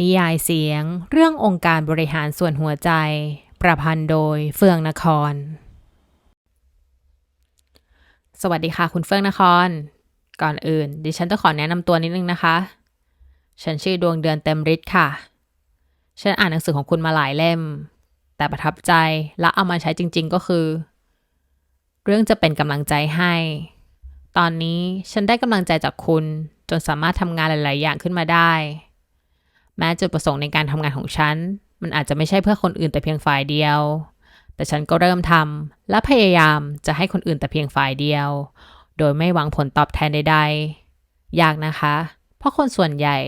นิยายเสียง เรื่ององค์การบริหารส่วนหัวใจ ประพันธ์โดยเฟืองนคร สวัสดีค่ะคุณเฟื่องนคร ก่อนอื่น ดิฉันจะขอแนะนำตัวนิดนึงนะคะ ฉันชื่อดวงเดือนเต็มฤทธิ์ค่ะ ฉันอ่านหนังสือของคุณมาหลายเล่ม แต่ประทับใจและเอามาใช้จริง ๆ ก็คือ เรื่องจะเป็นกำลังใจให้ ตอนนี้ฉันได้กำลังใจจากคุณจนสามารถทำงานหลาย ๆ อย่างขึ้นมาได้ แม้จุดประสงค์ในการทำงานของฉัน มันอาจจะไม่ใช่เพื่อคนอื่นแต่เพียงฝ่ายเดียว แต่ฉันก็เริ่มทำและพยายามจะให้คนอื่นแต่เพียงฝ่ายเดียว โดยไม่หวังผลตอบแทนใดๆ ยากนะคะ เพราะคนส่วนใหญ่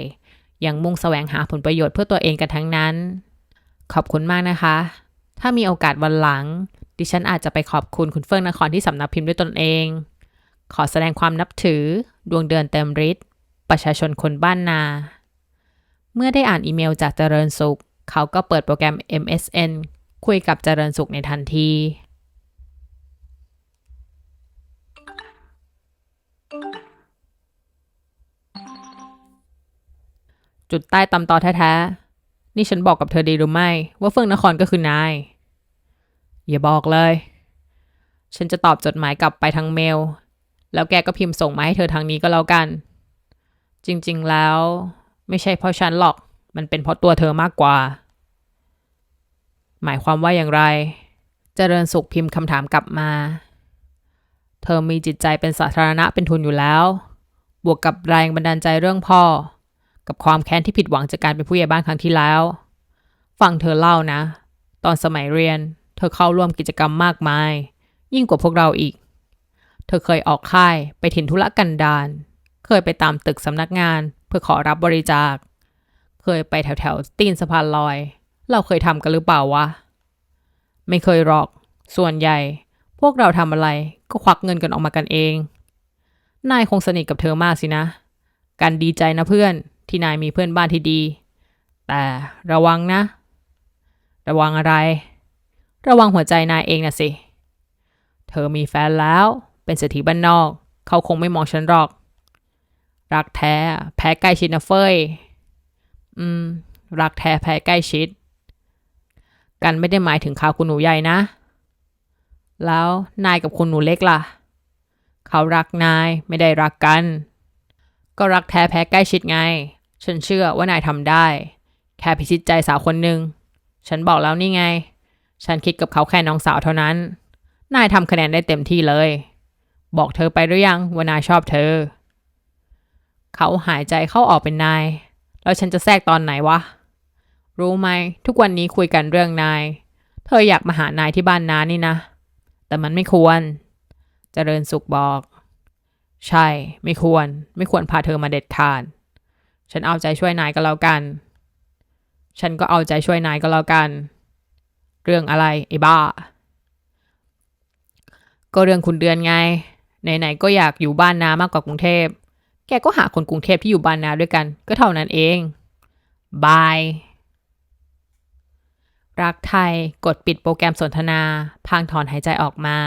ยังมุ่งแสวงหาผลประโยชน์เพื่อตัวเองกันทั้งนั้น ขอบคุณมากนะคะ ถ้ามีโอกาสวันหลัง ดิฉันอาจจะไปขอบคุณคุณเฟื่องนครที่สำนักพิมพ์ด้วยตนเอง ขอแสดงความนับถือ ดวงเดือนเต็มฤทธิ์ประชาชนคนบ้านนา เมื่อได้อ่านอีเมลจากเจริญสุข เขาก็เปิดโปรแกรม MSN คุยกับเจริญสุขในทันที จุดใต้ตำตอแท้ๆ นี่ฉันบอกกับเธอดีหรือไม่ ว่าเฟื่องนครก็คือนาย อย่าบอกเลย ฉันจะตอบจดหมายกลับไปทางเมล แล้วแกก็พิมพ์ส่งมาให้เธอทางนี้ก็แล้วกัน จริงๆแล้ว ไม่ใช่เพราะฉันหรอก มันเป็นเพราะตัวเธอมากกว่า หมายความว่าอย่างไร เจริญสุขพิมพ์คำถามกลับมา เธอมีจิตใจเป็นสาธารณะเป็นทุนอยู่แล้ว บวกกับแรงบันดาลใจเรื่องพ่อ กับความแค้นที่ผิดหวังจากการเป็นผู้ใหญ่บ้านครั้งที่แล้ว ฟังเธอเล่านะ ตอนสมัยเรียน เธอเข้าร่วมกิจกรรมมากมาย ยิ่งกว่าพวกเราอีก เธอเคยออกค่ายไปถิ่นธุรกันดารเคยไปตามตึกสำนักงานเพื่อขอรับบริจาค เคยไปแถวแถวตีนสะพานลอย เราเคยทำกันหรือเปล่าวะ ไม่เคยหรอก ส่วนใหญ่ พวกเราทำอะไรก็ควักเงินกันออกมากันเอง นายคงสนิทกับเธอมากสินะ กันดีใจนะเพื่อนที่นายมีเพื่อนบ้านที่ดี แต่ระวังนะ ระวังอะไร ระวังหัวใจนายเองนะสิ เธอมีแฟนแล้ว เป็นเศรษฐีบ้านนอก เขาคงไม่มองฉันหรอก รักแท้แพ้ใกล้ชิดนะเฟยอืม รักแท้แพ้ใกล้ชิด กันไม่ได้หมายถึงข่าวคุณหนูใหญ่นะ แล้วนายกับคุณหนูเล็กล่ะ เขารักนายไม่ได้รักกัน ก็รักแท้แพ้ใกล้ชิดไง ฉันเชื่อว่านายทำได้ แค่พิชิตใจสาวคนหนึ่ง ฉันบอกแล้วนี่ไง ฉันคิดกับเขาแค่น้องสาวเท่านั้น นายทำคะแนนได้เต็มที่เลย บอกเธอไปหรือยังว่านายชอบเธอ เขาหายใจเข้าออกเป็นนาย แล้วฉันจะแทรกตอนไหนวะ รู้ไหม ทุกวันนี้คุยกันเรื่องนาย เธออยากมาหานายที่บ้านน้านี่นะ แต่มันไม่ควรเจริญสุขบอก ใช่ ไม่ควร ไม่ควรพาเธอมาเด็ดขาด ฉันเอาใจช่วยนายก็แล้วกัน ฉันก็เอาใจช่วยนายก็แล้วกัน เรื่องอะไรไอ้บ้า ก็เรื่องคุณเดือนไง ไหนๆก็อยากอยู่บ้านน้ามากกว่ากรุงเทพ แกก็หาคนกรุงเทพที่อยู่บ้านนาด้วยกัน ก็เท่านั้นเอง บาย รักไทยกดปิดโปรแกรมสนทนา พางถอนหายใจออกมา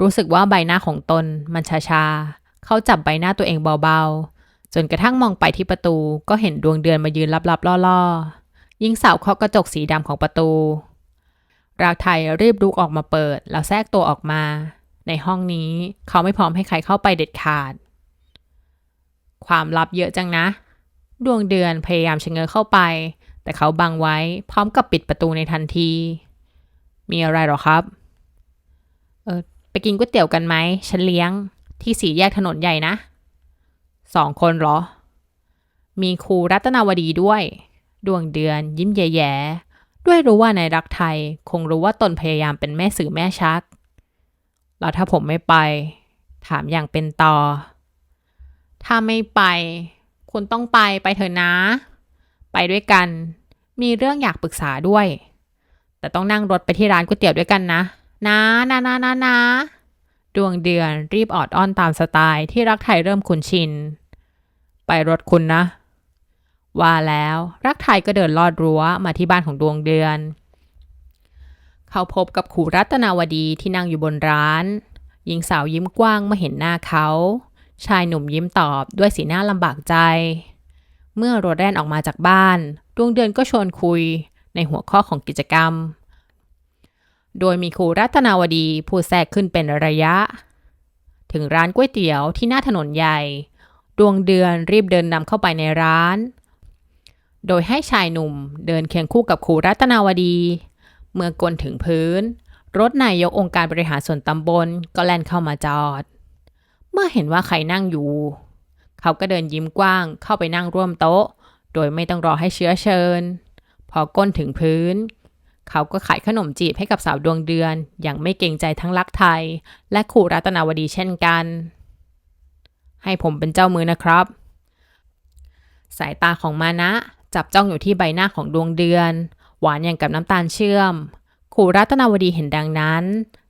รู้สึกว่าใบหน้าของตนมันชาชาๆเขาจับใบหน้าตัวเองเบาๆ จนกระทั่งมองไปที่ประตูก็เห็นดวงเดือนมายืนลับๆล่อๆ ยิงสาวเคาะกระจกสีดำของประตู รักไทยรีบลุกออกมาเปิด แล้วแทรกตัวออกมา ในห้องนี้เขาไม่พร้อมให้ใครเข้าไปเด็ดขาด ความลับเยอะจังนะ ดวงเดือนพยายามชะเง้อเข้าไป แต่เขาบังไว้พร้อมกับปิดประตูในทันที มีอะไรหรอครับ เออไปกินก๋วยเตี๋ยวกันไหมฉันเลี้ยง ที่สี่แยกถนนใหญ่นะ สองคนหรอ มีครูรัตนาวดีด้วย ดวงเดือนยิ้มแย่ๆ ด้วยรู้ว่านายรักไทย คงรู้ว่าตนพยายามเป็นแม่สื่อแม่ชัก แล้วถ้าผมไม่ไป ถามอย่างเป็นต่อ ถ้าไม่ไป คุณต้องไปไปเถอะนะ ไปด้วยกัน มีเรื่องอยากปรึกษาด้วย แต่ต้องนั่งรถไปที่ร้านก๋วยเตี๋ยวด้วยกันนะ นะนะนะนะนะดวงเดือนรีบออดอ้อนตามสไตล์ที่รักไทยเริ่มคุ้นชิน ไปรถคุณนะ ว่าแล้วรักไทยก็เดินลอดรั้วมาที่บ้านของดวงเดือนเขาพบกับครูรัตนาวดีที่นั่งอยู่บนร้าน หญิงสาวยิ้มกว้างเมื่อเห็นหน้าเขา ชายหนุ่มยิ้มตอบด้วยสีหน้าลำบากใจ เมื่อรถแล่นออกมาจากบ้าน ดวงเดือนก็ชวนคุยในหัวข้อของกิจกรรม โดยมีครูรัตนาวดีพูดแทรกขึ้นเป็นระยะ ถึงร้านก๋วยเตี๋ยวที่หน้าถนนใหญ่ ดวงเดือนรีบเดินนำเข้าไปในร้าน โดยให้ชายหนุ่มเดินเคียงคู่กับครูรัตนาวดี เมื่อกลนถึงพื้น รถนายกองค์การบริหารส่วนตำบลก็แล่นเข้ามาจอด เมื่อเห็นว่าใครนั่งอยู่ เขาก็เดินยิ้มกว้างเข้าไปนั่งร่วมโต๊ะ โดยไม่ต้องรอให้เชื้อเชิญ พอก้นถึงพื้น เขาก็ขายขนมจีบให้กับสาวดวงเดือน อย่างไม่เกรงใจทั้งรักไทย และขู่รัตนาวดีเช่นกัน ให้ผมเป็นเจ้ามือนะครับ สายตาของมานะจับจ้องอยู่ที่ใบหน้าของดวงเดือน หวานอย่างกับน้ำตาลเชื่อม ขู่รัตนาวดีเห็นดังนั้น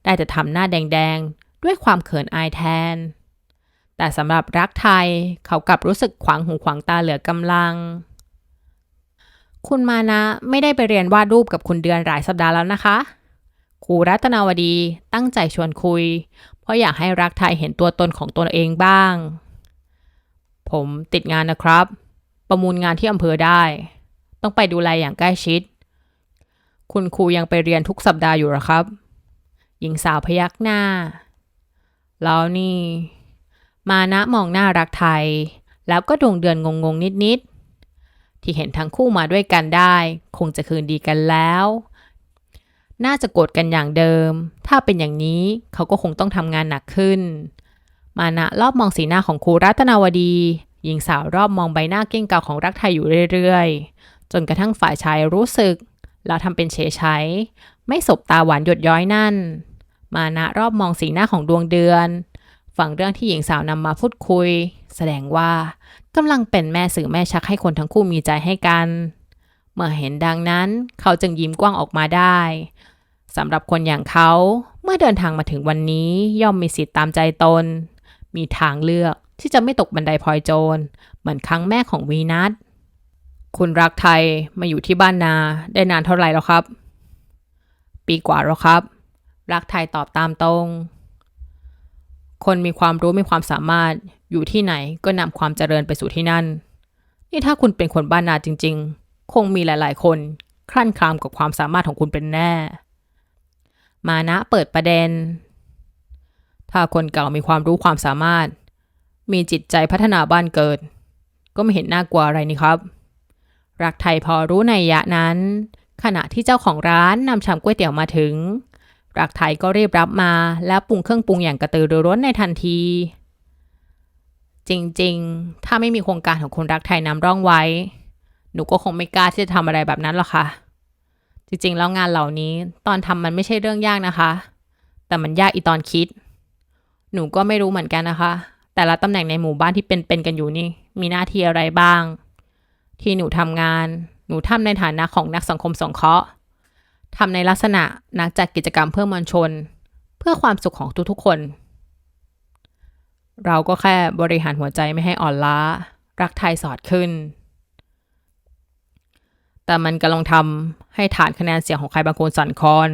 ได้แต่ทำหน้าแดงๆ ด้วยความเขินอายแทน แต่สำหรับรักไทยเขากลับรู้สึกขวางหูขวางตาเหลือกำลัง คุณมานะไม่ได้ไปเรียนวาดรูปกับคุณเดือนหลายสัปดาห์แล้วนะคะครูรัตนาวดีตั้งใจชวนคุย เพราะอยากให้รักไทยเห็นตัวตนของตนเองบ้าง ผมติดงานนะครับ ประมูลงานที่อำเภอได้ ต้องไปดูแลอย่างใกล้ชิด คุณครูยังไปเรียนทุกสัปดาห์อยู่หรอครับ หญิงสาวพยักหน้า แล้วนี่ มานะมองหน้ารักไทย แล้วก็ดวงเดือนงงๆนิดๆ ที่เห็นทั้งคู่มาด้วยกันได้ คงจะคืนดีกันแล้ว น่าจะโกรธกันอย่างเดิม ถ้าเป็นอย่างนี้เขาก็คงต้องทำงานหนักขึ้น มานะรอบมองสีหน้าของครูรัตนาวดีหญิงสาวรอบมองใบหน้าเก้งเก่าของรักไทยอยู่เรื่อยๆ จนกระทั่งฝ่ายชายรู้สึก แล้วทำเป็นเฉยใช้ไม่สบตาหวานหยดย้อยนั่น มานะรอบมองสีหน้าของดวงเดือน ฟังเรื่องที่หญิงสาวนำมาพูดคุย แสดงว่ากำลังเป็นแม่สื่อแม่ชักให้คนทั้งคู่มีใจให้กัน เมื่อเห็นดังนั้นเขาจึงยิ้มกว้างออกมาได้สำหรับคนอย่างเขาเมื่อเดินทางมาถึงวันนี้ย่อมมีสิทธิ์ตามใจตน มีทางเลือกที่จะไม่ตกบันไดพลอยโจร เหมือนครั้งแม่ของวีนัทคุณรักไทยมาอยู่ที่บ้านนาได้นานเท่าไหร่แล้วครับ ปีกว่าแล้วครับ รักไทยตอบตามตรง คนมีความรู้มีความสามารถอยู่ที่ไหนก็นำความเจริญไปสู่ที่นั่น นี่ถ้าคุณเป็นคนบ้านนาจริง ๆ คงมีหลาย ๆ คนคลั่นคลามกับความสามารถของคุณเป็นแน่ มานะเปิดประเด็น ถ้าคนเก่ามีความรู้ความสามารถ มีจิตใจพัฒนาบ้านเกิด ก็ไม่เห็นน่ากลัวอะไรนี่ครับ รักไทยพอรู้ในยะนั้น ขณะที่เจ้าของร้านนำชามก๋วยเตี๋ยวมาถึง รักไทยก็รีบรับมา แล้วปรุงเครื่องปรุงอย่างกระตือรือร้นในทันที จริงๆ ถ้าไม่มีโครงการของคุณรักไทยนำร่องไว้ หนูก็คงไม่กล้าที่จะทำอะไรแบบนั้นหรอกค่ะ จริงๆ แล้วงานเหล่านี้ตอนทำมันไม่ใช่เรื่องยากนะคะ แต่มันยากอีตอนคิด หนูก็ไม่รู้เหมือนกันนะคะ แต่ละตำแหน่งในหมู่บ้านที่เป็นๆกันอยู่นี่ มีหน้าที่อะไรบ้าง ที่หนูทำงาน หนูทำในฐานะของนักสังคมสงเคราะห์ ทำในลักษณะนักจัดกิจกรรมเพื่อมวลชน เพื่อความสุขของทุกๆคน เราก็แค่บริหารหัวใจไม่ให้อ่อนล้า รักไทยสอดขึ้น แต่มันกำลังทำให้ฐานคะแนนเสียงของใครบางคนสั่นคลอน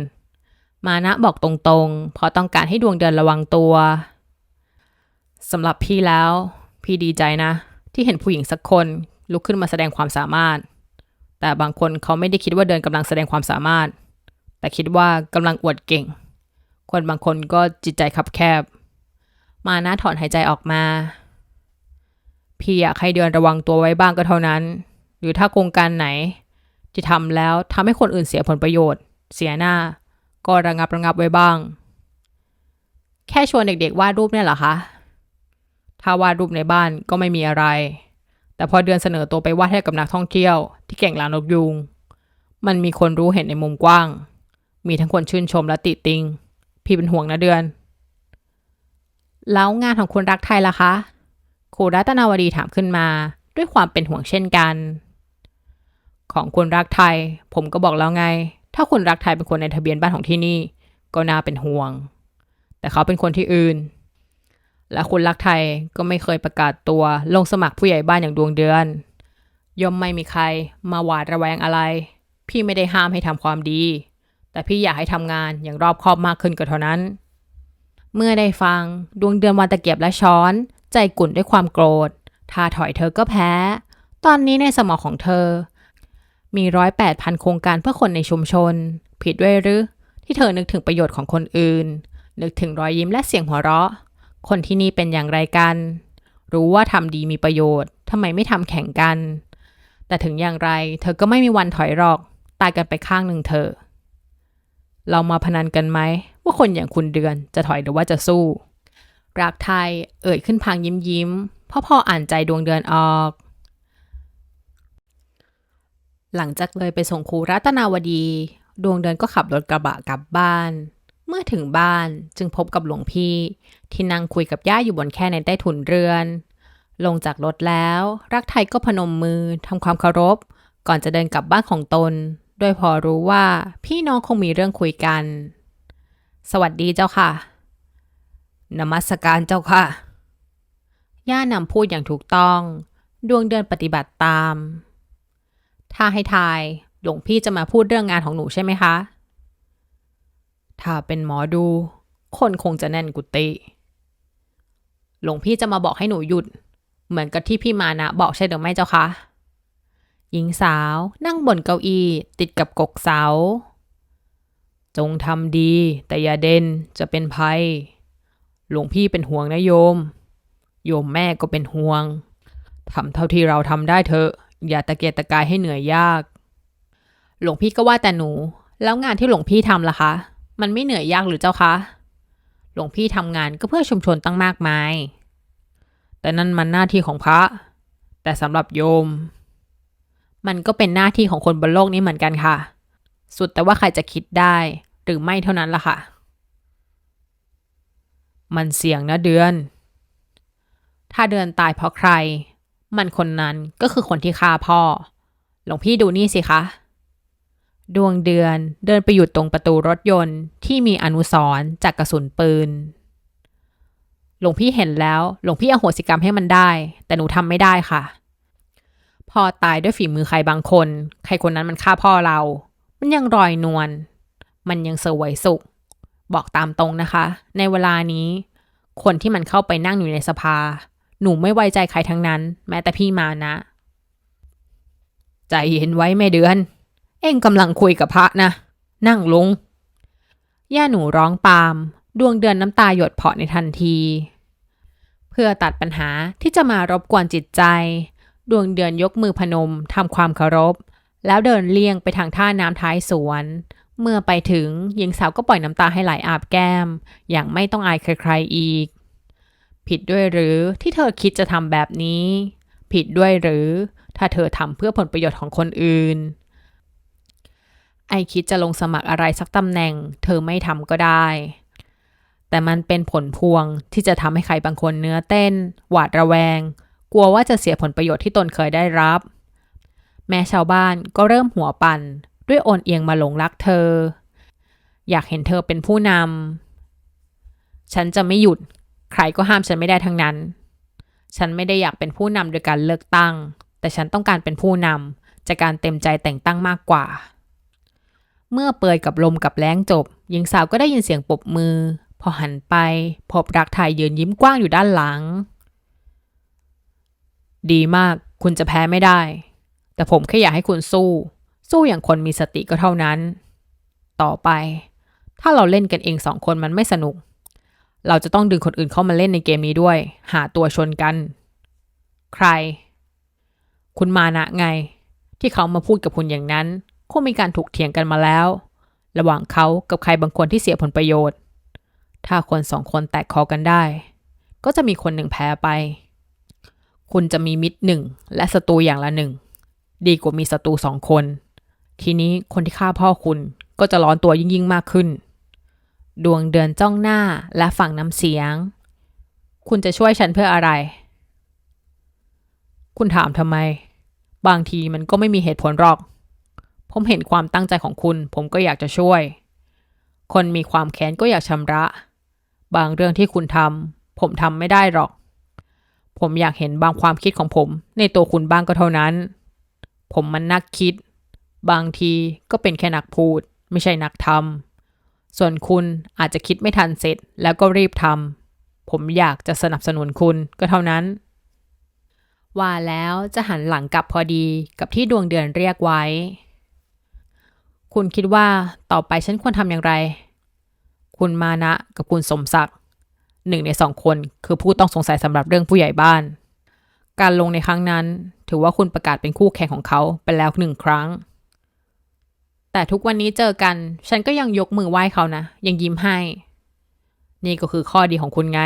มานะบอกตรงๆ เพราะต้องการให้ดวงเดือนระวังตัวสำหรับพี่แล้ว พี่ดีใจนะ ที่เห็นผู้หญิงสักคนลุกขึ้นมาแสดงความสามารถ แต่บางคนเขาไม่ได้คิดว่าเดินกำลังแสดงความสามารถ แต่คิดว่ากำลังอวดเก่ง คนบางคนก็จิตใจคับแคบ มานะถอนหายใจออกมา พี่อยากให้เดือนระวังตัวไว้บ้างก็เท่านั้น หรือถ้าโครงการไหนที่ทำแล้วทำให้คนอื่นเสียผลประโยชน์ เสียหน้า ก็ระงับระงับไว้บ้าง แค่ชวนเด็กๆวาดรูปเนี่ยเหรอคะ ถ้าวาดรูปในบ้านก็ไม่มีอะไร แต่พอเดือนเสนอตัวไปวาดให้กับนักท่องเที่ยว ที่เก่งลานกยูง มันมีคนรู้เห็นในมุมกว้าง มีทั้งคนชื่นชมและติติง พี่เป็นห่วงนะเดือน แล้วงานของคุณรักไทยล่ะคะครูรัตนาวดีถามขึ้นมาด้วยความเป็นห่วงเช่นกัน ของคุณรักไทย ผมก็บอกแล้วไง ถ้าคุณรักไทยเป็นคนในทะเบียนบ้านของที่นี่ ก็น่าเป็นห่วง แต่เขาเป็นคนที่อื่น และคุณรักไทยก็ไม่เคยประกาศตัวลงสมัครผู้ใหญ่บ้านอย่างดวงเดือน ย่อมไม่มีใครมาหวาดระแวงอะไร พี่ไม่ได้ห้ามให้ทำความดี แต่พี่อยากให้ทำงานอย่างรอบคอบมากขึ้นก็เท่านั้น เมื่อได้ฟังดวงเดือนวันตะเกียบและช้อน ใจกุ่นด้วยความโกรธถ้าถอยเธอก็แพ้ ตอนนี้ในสมองของเธอ มีร้อยแปดพันโครงการเพื่อคนในชุมชน ผิดด้วยหรือ ที่เธอนึกถึงประโยชน์ของคนอื่น นึกถึงรอยยิ้มและเสียงหัวเราะ คนที่นี่เป็นอย่างไรกัน รู้ว่าทำดีมีประโยชน์ทำไมไม่ทำแข่งกัน แต่ถึงอย่างไร เธอก็ไม่มีวันถอยหรอก ตายกันไปข้างหนึ่งเธอ เรามาพนันกันไหม ว่าคนอย่างคุณเดือนจะถอยหรือว่าจะสู้ รักไทยเอ่ยขึ้นพางยิ้มยิ้มพ่อพ่ออ่านใจดวงเดือนออก หลังจากเลยไปส่งครูรัตนาวดี ดวงเดือนก็ขับรถกระบะกลับบ้าน เมื่อถึงบ้านจึงพบกับหลวงพี่ ที่นั่งคุยกับย่าอยู่บนแค่ในใต้ถุนเรือน ลงจากรถแล้ว รักไทยก็พนมมือทำความเคารพ ก่อนจะเดินกลับบ้านของตน โดยพอรู้ว่าพี่น้องคงมีเรื่องคุยกัน สวัสดีเจ้าค่ะ นมัสการเจ้าค่ะ ย่านำพูดอย่างถูกต้อง ดวงเดือนปฏิบัติตาม ถ้าให้ทาย หลวงพี่จะมาพูดเรื่องงานของหนูใช่ไหมคะ ถ้าเป็นหมอดู คนคงจะแน่นกุฏิหลวงพี่จะมาบอกให้หนูหยุด เหมือนกับที่พี่มานะบอกใช่หรือไม่เจ้าคะ หญิงสาวนั่งบนเก้าอี้ติดกับกกเสา จงทำดีแต่อย่าเด่นจะเป็นภัย หลวงพี่เป็นห่วงนะโยม โยมแม่ก็เป็นห่วงทำเท่าที่เราทำได้เถอะ อย่าตะเกียกตะกายให้เหนื่อยยาก หลวงพี่ก็ว่าแต่หนู แล้วงานที่หลวงพี่ทำล่ะคะ มันไม่เหนื่อยยากหรือเจ้าคะ หลวงพี่ทำงานก็เพื่อชุมชนตั้งมากมาย แต่นั่นมันหน้าที่ของพระ แต่สำหรับโยม มันก็เป็นหน้าที่ของคนบนโลกนี้เหมือนกันค่ะ สุดแต่ว่าใครจะคิดได้หรือไม่เท่านั้นล่ะค่ะ มันเสี่ยงนะเดือน ถ้าเดือนตายเพราะใคร มันคนนั้นก็คือคนที่ฆ่าพ่อ หลวงพี่ดูนี่สิคะ ดวงเดือนเดินไปหยุดตรงประตูรถยนต์ที่มีอนุสรณ์จากกระสุนปืน หลวงพี่เห็นแล้ว หลวงพี่อโหสิกรรมให้มันได้ แต่หนูทำไม่ได้ค่ะ พ่อตายด้วยฝีมือใครบางคน ใครคนนั้นมันฆ่าพ่อเรา มันยังรอยนวล มันยังเสวยสุข บอกตามตรงนะคะ ในเวลานี้ คนที่มันเข้าไปนั่งอยู่ในสภา หนูไม่ไว้ใจใครทั้งนั้น แม้แต่พี่มานะ ใจเย็นไว้แม่เดือน เอ็งกำลังคุยกับพระนะ นั่งลง ย่าหนูร้องปาม ดวงเดือนน้ำตาหยดเพาะในทันที เพื่อตัดปัญหาที่จะมารบกวนจิตใจ ดวงเดือนยกมือพนมทำความเคารพ แล้วเดินเลี่ยงไปทางท่าน้ำท้ายสวน เมื่อไปถึงหญิงสาวก็ปล่อยน้ำตาให้ไหลอาบแก้ม อย่างไม่ต้องอายใครๆอีก ผิดด้วยหรือที่เธอคิดจะทำแบบนี้ ผิดด้วยหรือ ถ้าเธอทำเพื่อผลประโยชน์ของคนอื่น ไอคิดจะลงสมัครอะไรสักตำแหน่ง เธอไม่ทำก็ได้แต่มันเป็นผลพวงที่จะทำให้ใครบางคนเนื้อเต้น หวาดระแวง กลัวว่าจะเสียผลประโยชน์ที่ตนเคยได้รับ แม่ชาวบ้านก็เริ่มหัวปั่นด้วยโอนเอียงมาหลงรักเธอ อยากเห็นเธอเป็นผู้นำฉันจะไม่หยุด ใครก็ห้ามฉันไม่ได้ทั้งนั้น ฉันไม่ได้อยากเป็นผู้นำโดยการเลือกตั้ง แต่ฉันต้องการเป็นผู้นำจากการเต็มใจแต่งตั้งมากกว่า เมื่อเปยกับลมกับแล้งจบหญิงสาวก็ได้ยินเสียงปบมือ พอหันไปพบรักไทยยืนยิ้มกว้างอยู่ด้านหลัง ดีมาก คุณจะแพ้ไม่ได้ แต่ผมแค่อยากให้คุณสู้ สู้อย่างคนมีสติก็เท่านั้น ต่อไป ถ้าเราเล่นกันเองสองคนมันไม่สนุก เราจะต้องดึงคนอื่นเข้ามาเล่นในเกมนี้ด้วย หาตัวชนกัน ใคร คุณมานะไง ที่เขามาพูดกับคุณอย่างนั้นคงมีการถูกเถียงกันมาแล้ว ระหว่างเขากับใครบางคนที่เสียผลประโยชน์ ถ้าคนสองคนแตกคอกันได้ ก็จะมีคนหนึ่งแพ้ไป คุณจะมีมิตรหนึ่งและศัตรูอย่างละหนึ่ง ดีกว่ามีศัตรูสองคน ทีนี้คนที่ฆ่าพ่อคุณก็จะร้อนตัวยิ่งยิ่งมากขึ้น ดวงเดือนจ้องหน้าและฝั่งน้ำเสียง คุณจะช่วยฉันเพื่ออะไร คุณถามทำไม บางทีมันก็ไม่มีเหตุผลหรอก ผมเห็นความตั้งใจของคุณ ผมก็อยากจะช่วย คนมีความแค้นก็อยากชำระ บางเรื่องที่คุณทำผมทำไม่ได้หรอก ผมอยากเห็นบางความคิดของผม ในตัวคุณบ้างก็เท่านั้น ผมมันนักคิด บางทีก็เป็นแค่นักพูด ไม่ใช่นักทำส่วนคุณอาจจะคิดไม่ทันเสร็จแล้วก็รีบทำผมอยากจะสนับสนุนคุณก็เท่านั้น ว่าแล้วจะหันหลังกลับพอดีกับที่ดวงเดือนเรียกไว้ คุณคิดว่าต่อไปฉันควรทำอย่างไร คุณมานะกับคุณสมศักดิ์ หนึ่งในสองคนคือผู้ต้องสงสัยสำหรับเรื่องผู้ใหญ่บ้าน การลงในครั้งนั้น ถือว่าคุณประกาศเป็นคู่แข่งของเขาไปแล้วหนึ่งครั้ง แต่ทุกวันนี้เจอกัน ฉันก็ยังยกมือไหว้เขานะ ยังยิ้มให้ นี่ก็คือข้อดีของคุณไง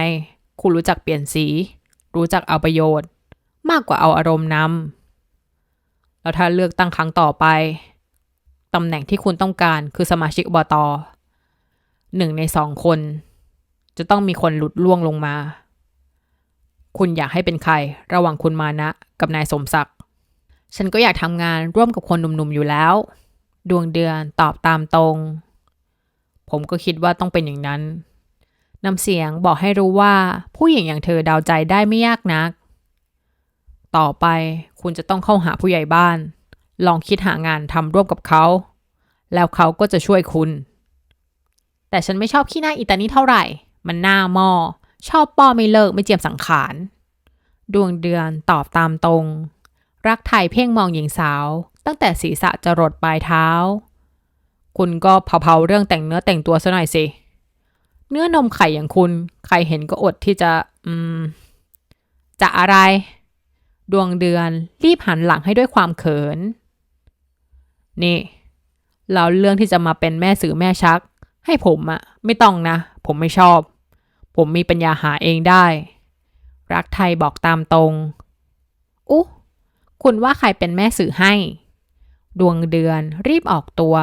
คุณรู้จักเปลี่ยนสี รู้จักเอาประโยชน์ มากกว่าเอาอารมณ์นำแล้วถ้าเลือกตั้งครั้งต่อไปตำแหน่งที่คุณต้องการคือสมาชิกอบตหนึ่งในสองคน จะต้องมีคนหลุดล่วงลงมา คุณอยากให้เป็นใคร ระหว่างคุณมานะกับนายสมศักดิ์ ฉันก็อยากทำงานร่วมกับคนหนุ่มๆอยู่แล้ว ดวงเดือนตอบตามตรง ผมก็คิดว่าต้องเป็นอย่างนั้น น้ำเสียงบอกให้รู้ว่าผู้หญิงอย่างเธอเดาใจได้ไม่ยากนัก ต่อไปคุณจะต้องเข้าหาผู้ใหญ่บ้าน ลองคิดหางานทำร่วมกับเขา แล้วเขาก็จะช่วยคุณ แต่ฉันไม่ชอบขี้หน้าอีตานี่เท่าไหร่ มันหน้าหม้อชอบป้อไม่เลิกไม่เจียมสังขาร ดวงเดือนตอบตามตรง รักไทยเพ่งมองหญิงสาว ตั้งแต่ศีรษะจรดปลายเท้า คุณก็เผาๆเรื่องแต่งเนื้อแต่งตัวซะหน่อยสิ เนื้อนมไข่อย่างคุณ ใครเห็นก็อดที่จะ อืม จะอะไร ดวงเดือนรีบหันหลังให้ด้วยความเขิน นี่เราเรื่องที่จะมาเป็นแม่สื่อแม่ชัก ให้ผมอะไม่ต้องนะ ผมไม่ชอบ ผมมีปัญญาหาเองได้ รักไทยบอกตามตรง อุ๊คุณว่าใครเป็นแม่สื่อให้ ดวงเดือนรีบออกตัว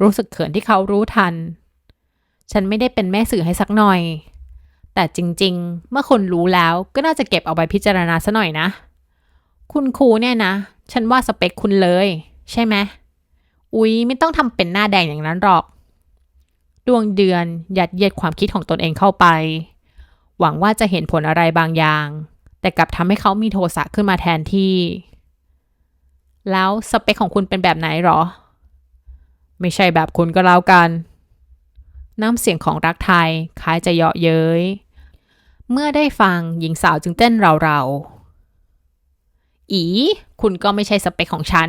รู้สึกเขินที่เขารู้ทัน ฉันไม่ได้เป็นแม่สื่อให้สักหน่อย แต่จริงๆ เมื่อคนรู้แล้วก็น่าจะเก็บเอาไปพิจารณาซะหน่อยนะ คุณครูเนี่ยนะ ฉันว่าสเปคคุณเลย ใช่ไหมอุ๊ย ไม่ต้องทำเป็นหน้าแดงอย่างนั้นหรอก ดวงเดือนยัดเยียดความคิดของตนเองเข้าไป หวังว่าจะเห็นผลอะไรบางอย่าง แต่กลับทำให้เขามีโทสะขึ้นมาแทนที่ แล้วสเปคของคุณเป็นแบบไหนหรอ ไม่ใช่แบบคุณก็แล้วกัน น้ำเสียงของรักไทยคล้ายจะเยาะเย้ย เมื่อได้ฟังหญิงสาวจึงเต้นเราๆ อี คุณก็ไม่ใช่สเปคของฉัน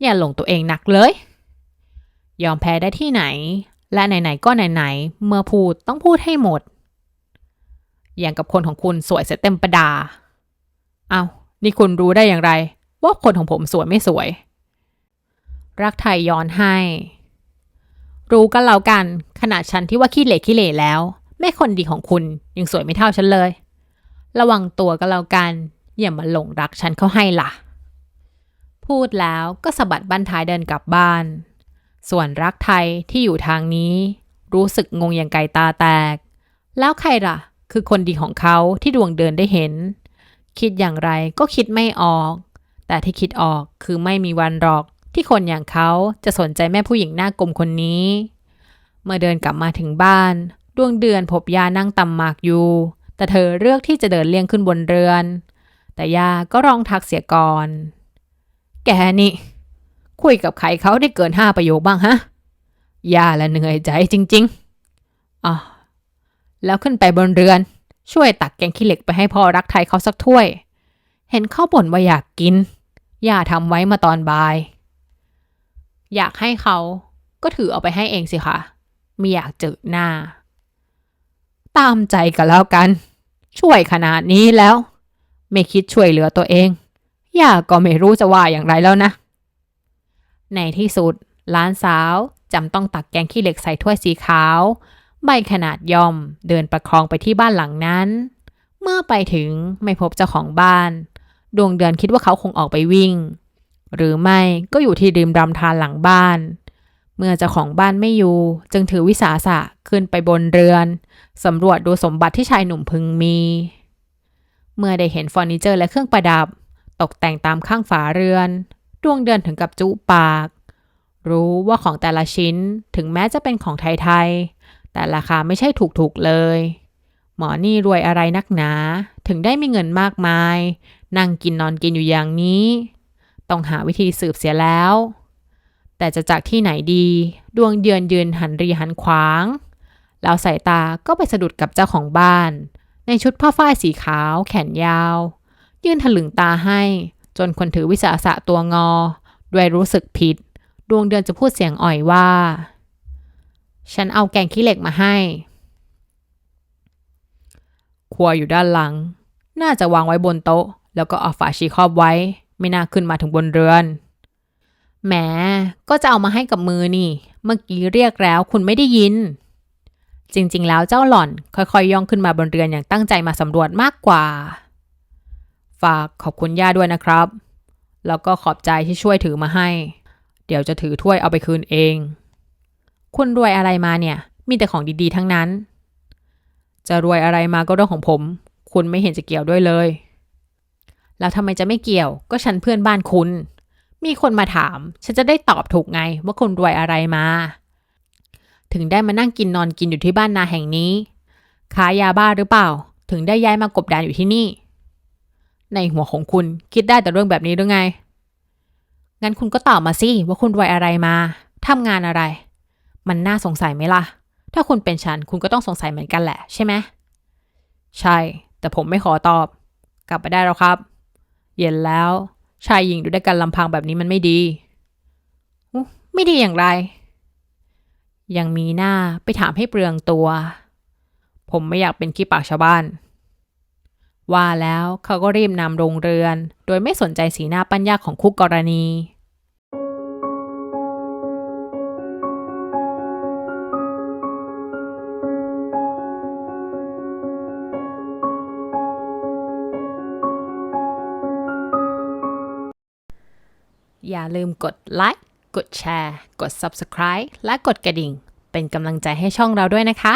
อย่าหลงตัวเองหนักเลย ยอมแพ้ได้ที่ไหน และไหนๆก็ไหนๆ เมื่อพูดต้องพูดให้หมด อย่างกับคนของคุณสวยเสียเต็มประดา เอา้า นี่คุณรู้ได้อย่างไร ว่าคนของผมสวยไม่สวย รักไทยย้อนให้ รู้กันแล้วกัน ขนาดฉันที่ว่าขี้เหล่ขี้เหล่แล้ว แม่คนดีของคุณยังสวยไม่เท่าฉันเลย ระวังตัวก็แล้วกัน อย่ามาหลงรักฉันเข้าให้ล่ะ พูดแล้วก็สะบัดบั้นท้ายเดินกลับบ้าน ส่วนรักไทยที่อยู่ทางนี้ รู้สึกงงอย่างไก่ตาแตก แล้วใครล่ะ คือคนดีของเขาที่ดวงเดินได้เห็น คิดอย่างไรก็คิดไม่ออก แต่ที่คิดออกคือไม่มีวันหรอกที่คนอย่างเขาจะสนใจแม่ผู้หญิงหน้ากลมคนนี้ เมื่อเดินกลับมาถึงบ้าน ดวงเดือนพบยานั่งตำหมากอยู่ แต่เธอเลือกที่จะเดินเลี่ยงขึ้นบนเรือน แต่ยาก็ร้องทักเสียก่อน แกนี่ คุยกับใครเขาได้เกินห้าประโยคบ้างฮะยาละเหนื่อยใจจริง ๆอ๋อ แล้วขึ้นไปบนเรือน ช่วยตักแกงขี้เหล็กไปให้พ่อรักไทยเขาสักถ้วย เห็นเขาบ่นว่าอยากกิน ย่าทำไว้มาตอนบ่าย อยากให้เขาก็ถือเอาไปให้เองสิคะไม่อยากเจอหน้า ตามใจกันแล้วกัน ช่วยขนาดนี้แล้ว ไม่คิดช่วยเหลือตัวเอง ย่าก็ไม่รู้จะว่าอย่างไรแล้วนะ ในที่สุดล้านสาวจำต้องตักแกงขี้เหล็กใส่ถ้วยสีขาว ใบขนาดย่อมเดินประคองไปที่บ้านหลังนั้น เมื่อไปถึงไม่พบเจ้าของบ้าน ดวงเดือนคิดว่าเขาคงออกไปวิ่ง หรือไม่ก็อยู่ที่ริมรำธารหลังบ้าน เมื่อเจ้าของบ้านไม่อยู่ จึงถือวิสาสะขึ้นไปบนเรือนสำรวจดูสมบัติที่ชายหนุ่มพึงมี เมื่อได้เห็นเฟอร์นิเจอร์และเครื่องประดับ ตกแต่งตามข้างฝาเรือน ดวงเดือนถึงกับจุปาก รู้ว่าของแต่ละชิ้นถึงแม้จะเป็นของไทย แต่ราคาไม่ใช่ถูกๆเลย หมอนี่รวยอะไรนักหนา ถึงได้มีเงินมากมาย นั่งกินนอนกินอยู่อย่างนี้ ต้องหาวิธีสืบเสียแล้ว แต่จะจากที่ไหนดี ดวงเดือนยืนหันรีหันขวาง แล้วสายตาก็ไปสะดุดกับเจ้าของบ้าน ในชุดผ้าฝ้ายสีขาวแขนยาว ยื่นถลึงตาให้ จนคนถือวิสาสะตัวงอ ด้วยรู้สึกผิด ดวงเดือนจะพูดเสียงอ่อยว่า ฉันเอาแกงขี้เหล็กมาให้ ครัวอยู่ด้านหลัง น่าจะวางไว้บนโต๊ะ แล้วก็เอาฝาชีครอบไว้ ไม่น่าขึ้นมาถึงบนเรือน แหม ก็จะเอามาให้กับมือนี่ เมื่อกี้เรียกแล้วคุณไม่ได้ยิน จริงๆ แล้วเจ้าหล่อน ค่อยๆ ย่องขึ้นมาบนเรือนอย่างตั้งใจมาสำรวจมากกว่า ฝากขอบคุณย่าด้วยนะครับ แล้วก็ขอบใจที่ช่วยถือมาให้ เดี๋ยวจะถือถ้วยเอาไปคืนเอง คุณรวยอะไรมาเนี่ย มีแต่ของดีๆ ทั้งนั้น จะรวยอะไรมาก็เรื่องของผม คุณไม่เห็นจะเกี่ยวด้วยเลย แล้วทำไมจะไม่เกี่ยว ก็ฉันเพื่อนบ้านคุณ มีคนมาถาม ฉันจะได้ตอบถูกไง ว่าคุณรวยอะไรมา ถึงได้มานั่งกินนอนกินอยู่ที่บ้านนาแห่งนี้ค้ายาบ้าหรือเปล่า ถึงได้ย้ายมากบดานอยู่ที่นี่ ในหัวของคุณคิดได้แต่เรื่องแบบนี้หรือไง งั้นคุณก็ตอบมาสิว่าคุณรวยอะไรมาทำงานอะไร มันน่าสงสัยไหมล่ะ ถ้าคุณเป็นฉันคุณก็ต้องสงสัยเหมือนกันแหละใช่ไหม ใช่ แต่ผมไม่ขอตอบ กลับไปได้แล้วครับ เย็นแล้ว ชายหญิงดูด้วยกันลำพังแบบนี้มันไม่ดี ไม่ดีอย่างไร ยังมีหน้าไปถามให้เปลืองตัว ผมไม่อยากเป็นขี้ปากชาวบ้าน ว่าแล้วเขาก็รีบนำโรงเรือน โดยไม่สนใจสีหน้าปัญญาของคู่กรณี อย่าลืมกดไลค์ กดแชร์ กด Subscribe และกดกระดิ่ง เป็นกำลังใจให้ช่องเราด้วยนะคะ